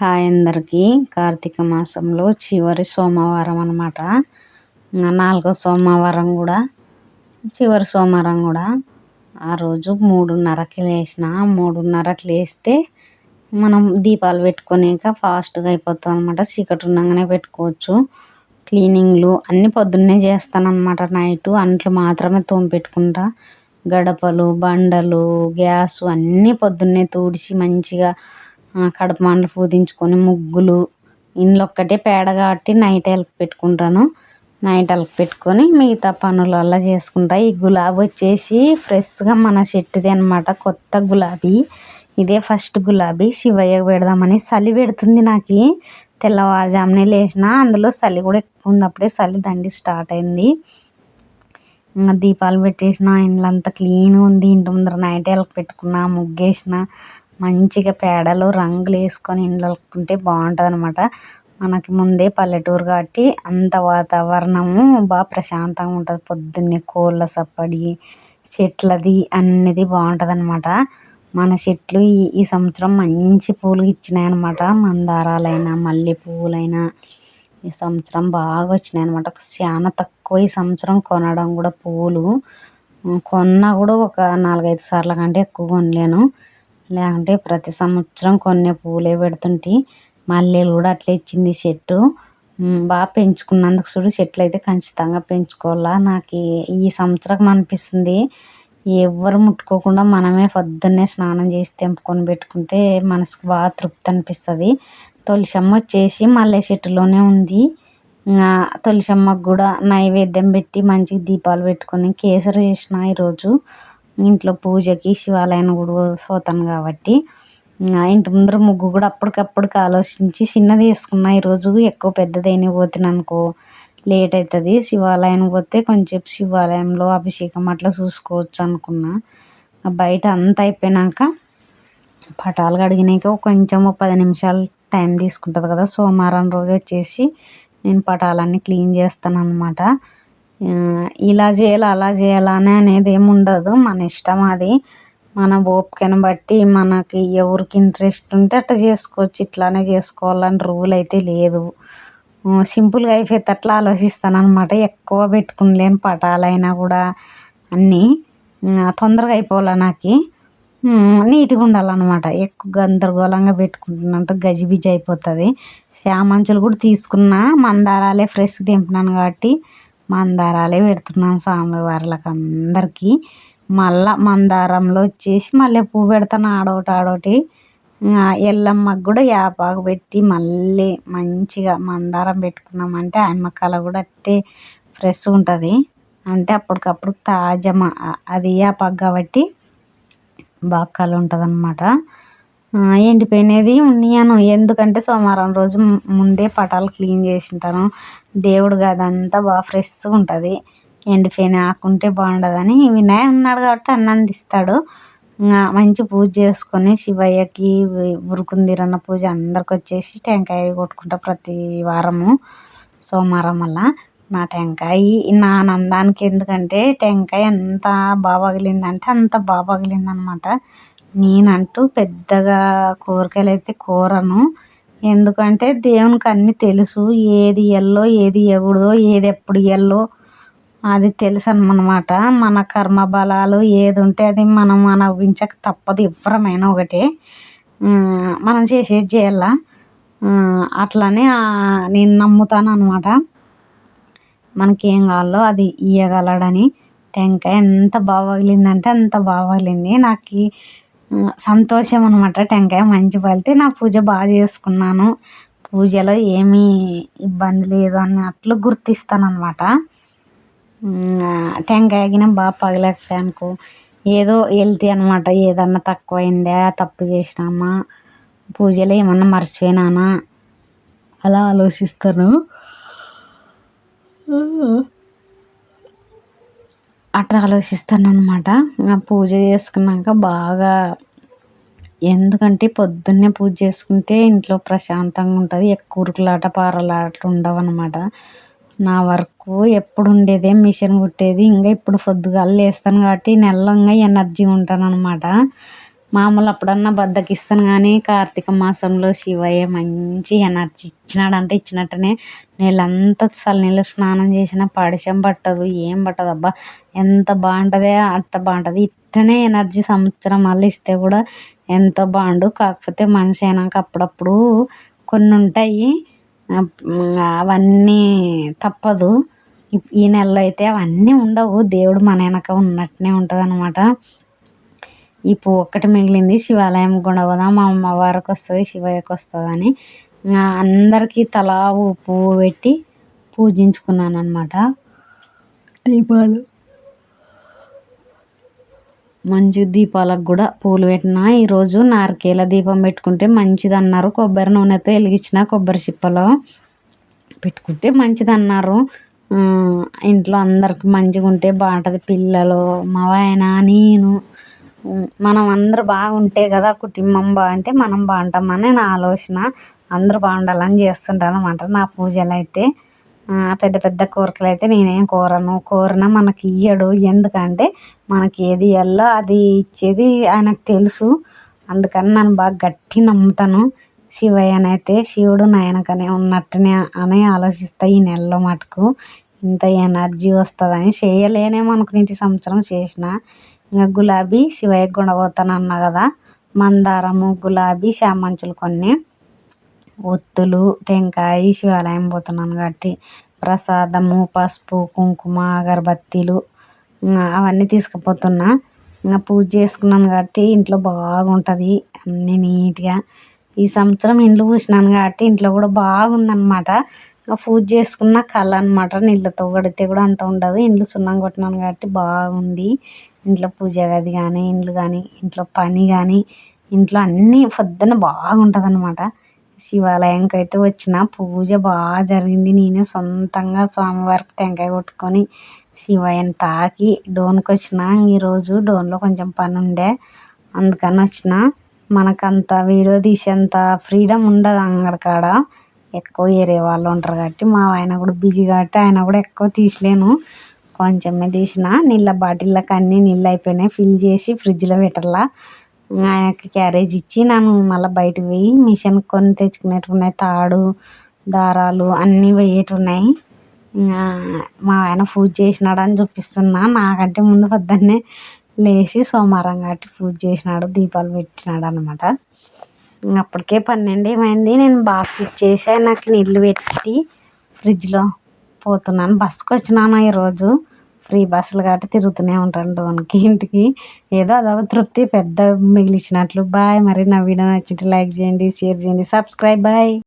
Hi అందరికీ. కార్తీక మాసంలో చివరి సోమవారం అనమాట నాలుగో సోమవారం కూడా చివరి సోమవారం కూడా ఆ రోజు మూడున్నరకి లేచిన మూడున్నరకి లేస్తే మనం దీపాలు పెట్టుకునేక ఫాస్ట్గా అయిపోతాం అనమాట చీకటి ఉండగానే పెట్టుకోవచ్చు. క్లీనింగ్లు అన్నీ పొద్దున్నే చేస్తానమాట నైట్. అంట్లు మాత్రమే తోమి పెట్టుకుంటా. గడపలు బండలు గ్యాస్ అన్నీ పొద్దున్నే తుడిచి మంచిగా కడప మండలు పూజించుకొని ముగ్గులు ఇండ్లు ఒక్కటే పేడ కాబట్టి నైట్ ఎలక పెట్టుకుంటాను. నైట్ ఎలక పెట్టుకొని మిగతా పనులల్లా చేసుకుంటా. ఈ గులాబీ వచ్చేసి ఫ్రెష్గా మన చెట్టుది అనమాట కొత్త గులాబీ. ఇదే ఫస్ట్ గులాబీ. శివయ్యకు పెడదామని చలి పెడుతుంది నాకు. తెల్లవారుజామునే లేచిన అందులో చలి కూడా ఎక్కువ ఉంది. అప్పుడే చలి దండి స్టార్ట్ అయింది. ఇంకా దీపాలు పెట్టేసిన ఇండ్లంతా క్లీన్గా ఉంది. ఇంటి ముందర నైట్ ఎలక పెట్టుకున్న ముగ్గేసిన మంచిగా పేడలో రంగులు వేసుకొని ఇండ్లకుంటే బాగుంటుంది అనమాట మనకి ముందే పల్లెటూరు కాబట్టి అంత వాతావరణము బాగా ప్రశాంతంగా ఉంటుంది. పొద్దున్నే కోళ్ళ సప్పడి చెట్లది అన్నిది బాగుంటుంది అనమాట మన చెట్లు ఈ ఈ సంవత్సరం మంచి పూలు ఇచ్చినాయి అనమాట మందారాలైనా మల్లె పువ్వులైనా ఈ సంవత్సరం బాగా వచ్చినాయి అనమాట చాలా తక్కువ ఈ సంవత్సరం కొనడం కూడా పువ్వులు కొన్నా కూడా ఒక నాలుగైదు సార్ల కంటే ఎక్కువ కొనలేను. లేకుంటే ప్రతి సంవత్సరం కొన్ని పూలే పెడుతుంటే. మల్లెలు కూడా అట్లే ఇచ్చింది చెట్టు. బాగా పెంచుకున్నందుకు చూడు చెట్లు అయితే ఖచ్చితంగా పెంచుకోవాలా. నాకు ఈ సంవత్సరం అనిపిస్తుంది. ఎవ్వరు ముట్టుకోకుండా మనమే పొద్దున్నే స్నానం చేసి తెంపుకొని పెట్టుకుంటే మనసుకు బాగా తృప్తి అనిపిస్తుంది. తులసమ్మ వచ్చేసి మల్లె చెట్టులోనే ఉంది. తులసమ్మకు కూడా నైవేద్యం పెట్టి మంచిగా దీపాలు పెట్టుకొని కేసరి చేసిన ఈరోజు. ఇంట్లో పూజకి శివాలయాన్ని కూడా పోతాను కాబట్టి ఇంటి ముందర ముగ్గు కూడా అప్పటికప్పటికి ఆలోచించి చిన్నది వేసుకున్న ఈరోజు ఎక్కువ పెద్దదైన పోతున్నానుకో లేట్ అవుతుంది. శివాలయానికి పోతే కొంచెం శివాలయంలో అభిషేకం అట్లా చూసుకోవచ్చు అనుకున్నా. బయట అంతా అయిపోయినాక పటాలు కడిగినాక కొంచెం పది నిమిషాలు టైం తీసుకుంటుంది కదా సోమవారం రోజు వచ్చేసి నేను పటాలన్నీ క్లీన్ చేస్తాను అనమాట ఇలా చేయాలి అలా చేయాలా అని అనేది ఏమి ఉండదు. మన ఇష్టం అది. మన ఓపికను బట్టి మనకి ఎవరికి ఇంట్రెస్ట్ ఉంటే అట్లా చేసుకోవచ్చు. ఇట్లానే చేసుకోవాలని రూల్ అయితే లేదు. సింపుల్గా అయిపోయేటట్లా ఆలోచిస్తాను అనమాట ఎక్కువ పెట్టుకునిలేని పటాలైనా కూడా అన్నీ. తొందరగా అయిపోవాలి నాకు? నీట్గా ఉండాలన్నమాట. ఎక్కువ గందరగోళంగా పెట్టుకుంటున్నట్టు గజిబిజి అయిపోతుంది. చామంచులు కూడా తీసుకున్న మందారాలే ఫ్రెష్ తెంపినాను కాబట్టి మందారాలే పెడుతున్నాం స్వామివార్లకు అందరికీ. మళ్ళా మందారంలో వచ్చేసి మళ్ళీ పువ్వు పెడతాను ఆడొకటి ఆడొకటి. ఎల్లమ్మకు కూడా వేపాకు పెట్టి మళ్ళీ మంచిగా మందారం పెట్టుకున్నామంటే ఆయమ్మ కళ కూడా అట్టే ఫ్రెష్గా ఉంటుంది. అంటే అప్పటికప్పుడు తాజా అది వేపాకు కాబట్టి బాగా కళ ఉంటుంది అన్నమాట ఎండిపోయినది ఉన్నియను ఎందుకంటే సోమవారం రోజు ముందే పటాలు క్లీన్ చేసి ఉంటాను దేవుడు గదంతా బాగా ఫ్రెష్గా ఉంటుంది. ఎండిపోయిన ఆకుంటే బాగుండదని వినాయకుడు ఉన్నాడు కాబట్టి అన్నం తీస్తాడు. మంచి పూజ చేసుకొని శివయ్యకి ఉరుకుందిరన్న పూజ అందరికి వచ్చేసి టెంకాయ కొట్టుకుంటా ప్రతి వారము సోమవారం వల్ల. నా టెంకాయ నా ఆనందానికి ఎందుకంటే టెంకాయ ఎంత బాగా పగిలిందంటే అంత బాగా పగిలిందనమాట. నేనంటూ పెద్దగా కూరగాయలు అయితే కోరను. ఎందుకంటే దేవునికి అన్నీ తెలుసు. ఏది ఇవ్వాలో ఏది ఇవ్వకూడదో ఏది ఎప్పుడు ఇవ్వాలో అది తెలుసు అన్నమాట మన కర్మ బలాలు ఏది ఉంటే అది మనం అనుభవించక తప్పదు. ఎవరమైనా ఒకటే. మనం చేసేది చేయాల? అట్లనే నేను నమ్ముతాను అనమాట మనకి ఏం కావాలో అది ఇవ్వగలడని టెంకాయ ఎంత బాగా పగిలిందంటే అంత బాగా పగిలింది నాకు సంతోషం అనమాట టెంకాయ మంచి పలితే నా పూజ బాగా చేసుకున్నాను. పూజలో ఏమీ ఇబ్బంది లేదు అన్నట్లు గుర్తిస్తాను అనమాట టెంకాయ గిన బాగా పగలకపోయానుకో. ఏదో వెళ్తే అనమాట ఏదన్నా తక్కువైందా తప్పు చేసినామా పూజలో ఏమన్నా మర్చిపోయినానా అలా ఆలోచిస్తాను. అట్లా ఆలోచిస్తాను అనమాట పూజ చేసుకున్నాక బాగా ఎందుకంటే పొద్దున్నే పూజ చేసుకుంటే ఇంట్లో ప్రశాంతంగా ఉంటుంది. ఎక్కువ ఉరుకులాట పారలాటలు ఉండవు అనమాట నా వర్క్ ఎప్పుడు ఉండేదే మిషన్ కుట్టేది. ఇంకా ఇప్పుడు పొద్దుగాల లేస్తాను కాబట్టి నెలలో ఇంకా ఎనర్జీ ఉంటాను అనమాట మామూలు అప్పుడన్నా బద్దకిస్తాను కానీ కార్తీక మాసంలో శివయ్య మంచి ఎనర్జీ ఇచ్చినాడంటే ఇచ్చినట్టునే నీళ్ళంతా చల్లనీళ్ళు స్నానం చేసినా పడిశం పట్టదు ఏం పట్టదు అబ్బా. ఎంత బాగుంటుందో అట్ట బాగుంటుంది. ఇట్టనే ఎనర్జీ సంవత్సరం మళ్ళీ ఇస్తే కూడా ఎంతో బాగుండు. కాకపోతే మనిషి అయినాక అప్పుడప్పుడు కొన్ని ఉంటాయి. అవన్నీ తప్పదు. ఈ నెలలో అయితే అవన్నీ ఉండవు. దేవుడు మన వెనక ఉన్నట్టునే ఉంటుంది అనమాట ఈ పువ్వు ఒక్కటి మిగిలింది. శివాలయం కూడా పోదాం. మా అమ్మవారికి వస్తుంది శివయ్యకి వస్తుంది అని అందరికీ తలా పువ్వు పెట్టి పూజించుకున్నాను అనమాట దీపాలు. మంచి దీపాలకు కూడా పూలు పెట్టిన. ఈరోజు నారికేల దీపం పెట్టుకుంటే మంచిది అన్నారు కొబ్బరి నూనెతో వెలిగించిన కొబ్బరి చిప్పలో పెట్టుకుంటే మంచిది అన్నారు ఇంట్లో అందరికి మంచిగా ఉంటే బాగుంటుంది. పిల్లలు మా ఆయన నేను మనం అందరూ బాగుంటే కదా కుటుంబం బాగుంటే మనం బాగుంటామని నా ఆలోచన. అందరూ బాగుండాలని చేస్తుంటాను అనమాట నా పూజలు అయితే పెద్ద పెద్ద కోరికలు అయితే నేనేం కోరను. కోరిన మనకి ఇయ్యడు. ఎందుకంటే మనకి ఏది ఇవ్వాలో అది ఇచ్చేది ఆయనకు తెలుసు. అందుకని నన్ను బాగా గట్టి నమ్ముతాను. శివయ్యనైతే శివుడు నాయనకనే ఉన్నట్టునే అని ఆలోచిస్తా ఈ నెలలో మటుకు. ఇంత ఎనర్జీ వస్తుందని చేయలేనేమో అనుకుని ఇంటి సంవత్సరం చేసిన. ఇంకా గులాబీ శివయ్య కూడా పోతాను అన్నా కదా. మందారము గులాబీ చామంచులు కొన్ని. ఒత్తులు టెంకాయ శివాలయం పోతున్నాను కాబట్టి ప్రసాదము పసుపు కుంకుమ అగరబత్తీలు అవన్నీ తీసుకుపోతున్నా. ఇంకా పూజ చేసుకున్నాను కాబట్టి ఇంట్లో బాగుంటుంది అన్నీ నీట్గా. ఈ సంవత్సరం ఇండ్లు పూసినాను కాబట్టి ఇంట్లో కూడా బాగుందన్నమాట. పూజ చేసుకున్న కళ అనమాట నీళ్ళతో కడితే కూడా అంత ఉండదు. ఇండ్లు సున్నం కొట్టినాను కాబట్టి బాగుంది. ఇంట్లో పూజ గది కానీ ఇండ్లు కానీ ఇంట్లో పని కానీ ఇంట్లో అన్నీ పొద్దున బాగుంటుంది అనమాట శివాలయంకి అయితే వచ్చిన పూజ బాగా జరిగింది. నేనే సొంతంగా స్వామివారికి టెంకాయ కొట్టుకొని శివయ్యని తాకి డోన్కి వచ్చిన ఈరోజు డోన్లో కొంచెం పని ఉండే అందుకని వచ్చిన. మనకంత వీడియో తీసేంత ఫ్రీడమ్ ఉండదు అంగడికాడ. ఎక్కువ ఏరే వాళ్ళు ఉంటారు కాబట్టి మా ఆయన కూడా బిజీ కాబట్టి ఆయన కూడా ఎక్కువ తీసలేను. కొంచెమే తీసిన నీళ్ళ బాటిల్లోకి అన్నీ నీళ్ళు అయిపోయినాయి. ఫిల్ చేసి ఫ్రిడ్జ్లో పెట్టాలా. ఆయనకి క్యారేజ్ ఇచ్చి నన్ను మళ్ళీ బయటకు పోయి మిషన్ కొని తెచ్చుకునేటివి ఉన్నాయి తాడు దారాలు అన్నీ పోయేటివి మా ఆయన పూజ చేసినాడని చూపిస్తున్నా. నాకంటే ముందు పొద్దున్నే లేచి సోమవారం కాబట్టి పూజ చేసినాడు దీపాలు పెట్టినాడు అనమాట అప్పటికే పన్నెండు ఏమైంది నేను బాక్స్ ఇచ్చేసి నాకు నీళ్ళు పెట్టి ఫ్రిడ్జ్లో పోతున్నాను. బస్సుకు వచ్చినాను ఈరోజు. ఫ్రీ బస్సులు కాబట్టి తిరుగుతూనే ఉంటాను డోన్కి ఇంటికి. ఏదో అదొక తృప్తి పెద్ద మిగిలిచినట్లు బాయ్ మరి నా వీడియో నచ్చితే లైక్ చేయండి షేర్ చేయండి. Subscribe bye.